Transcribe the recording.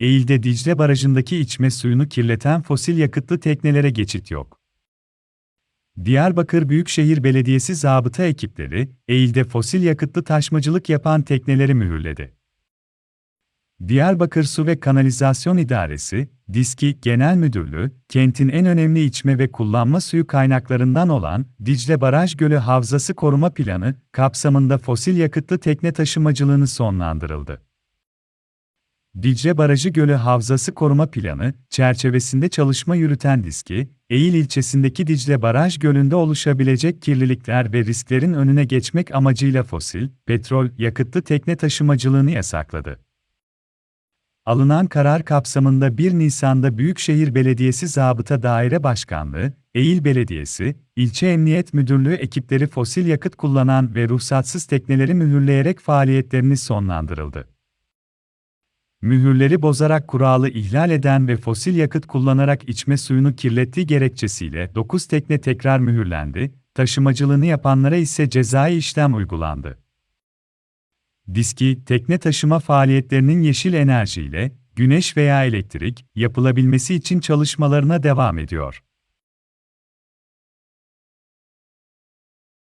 Eğil'de Dicle Barajı'ndaki içme suyunu kirleten fosil yakıtlı teknelere geçit yok. Diyarbakır Büyükşehir Belediyesi zabıta ekipleri, Eğil'de fosil yakıtlı taşmacılık yapan tekneleri mühürledi. Diyarbakır Su ve Kanalizasyon İdaresi, DİSKİ Genel Müdürlüğü, kentin en önemli içme ve kullanma suyu kaynaklarından olan Dicle Baraj Gölü Havzası Koruma Planı kapsamında fosil yakıtlı tekne taşımacılığını sonlandırıldı. Dicle Barajı Gölü Havzası Koruma Planı çerçevesinde çalışma yürüten DİSKİ, Eğil ilçesindeki Dicle Baraj Gölü'nde oluşabilecek kirlilikler ve risklerin önüne geçmek amacıyla fosil, petrol, yakıtlı tekne taşımacılığını yasakladı. Alınan karar kapsamında 1 Nisan'da Büyükşehir Belediyesi Zabıta Daire Başkanlığı, Eğil Belediyesi, İlçe Emniyet Müdürlüğü ekipleri fosil yakıt kullanan ve ruhsatsız tekneleri mühürleyerek faaliyetlerini sonlandırıldı. Mühürleri bozarak kuralı ihlal eden ve fosil yakıt kullanarak içme suyunu kirlettiği gerekçesiyle 9 tekne tekrar mühürlendi, taşımacılığını yapanlara ise cezai işlem uygulandı. Diski, tekne taşıma faaliyetlerinin yeşil enerjiyle, güneş veya elektrik, yapılabilmesi için çalışmalarına devam ediyor.